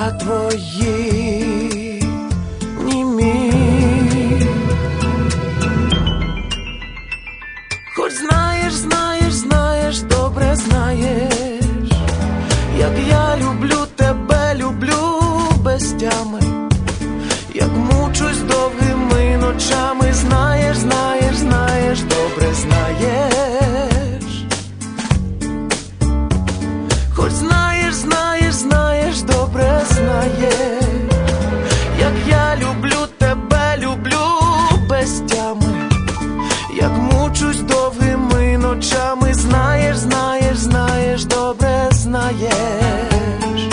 Уста твої німі? Хоч знаєш, знаєш, знаєш, добре знаєш, як я знаєш.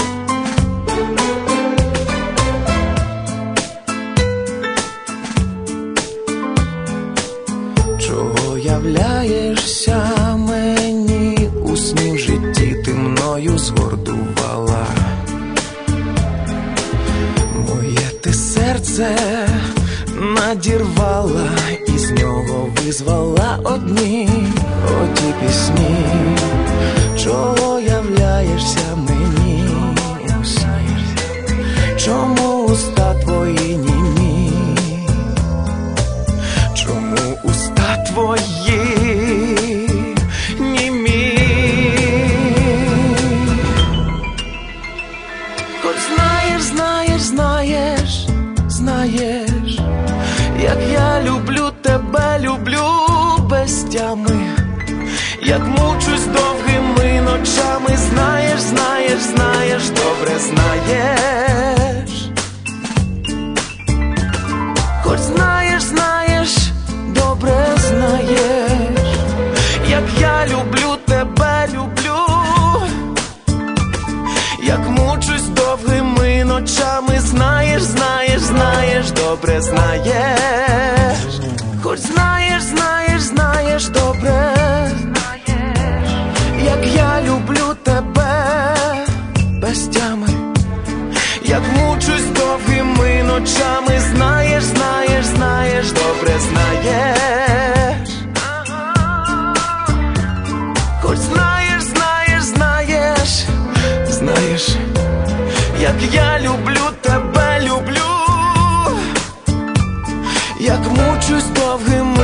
Чого являєшся мені у сні в житті ти мною згордувала? Моє ти серце надірвала, і з нього визвала одні оті пісні. Чого являєшся мені? Чому уста твої німі? Чому уста твої німі? Хоч знаєш, знаєш, знаєш, знаєш, як я люблю тебе, люблю без тями, як мучусь довгими ночами, знаєш, знаєш, знаєш, добре знаєш. Хоч знаєш, знаєш, добре знаєш, як я люблю тебе, люблю, як мучусь довгими ночами, знаєш, знаєш, знаєш, добре знаєш, хоч знаєш, знаєш, знаєш, добре, як я люблю тебе Хоч знаєш, знаєш, знаєш, знаєш, як я люблю тебе, люблю, як мучусь довгими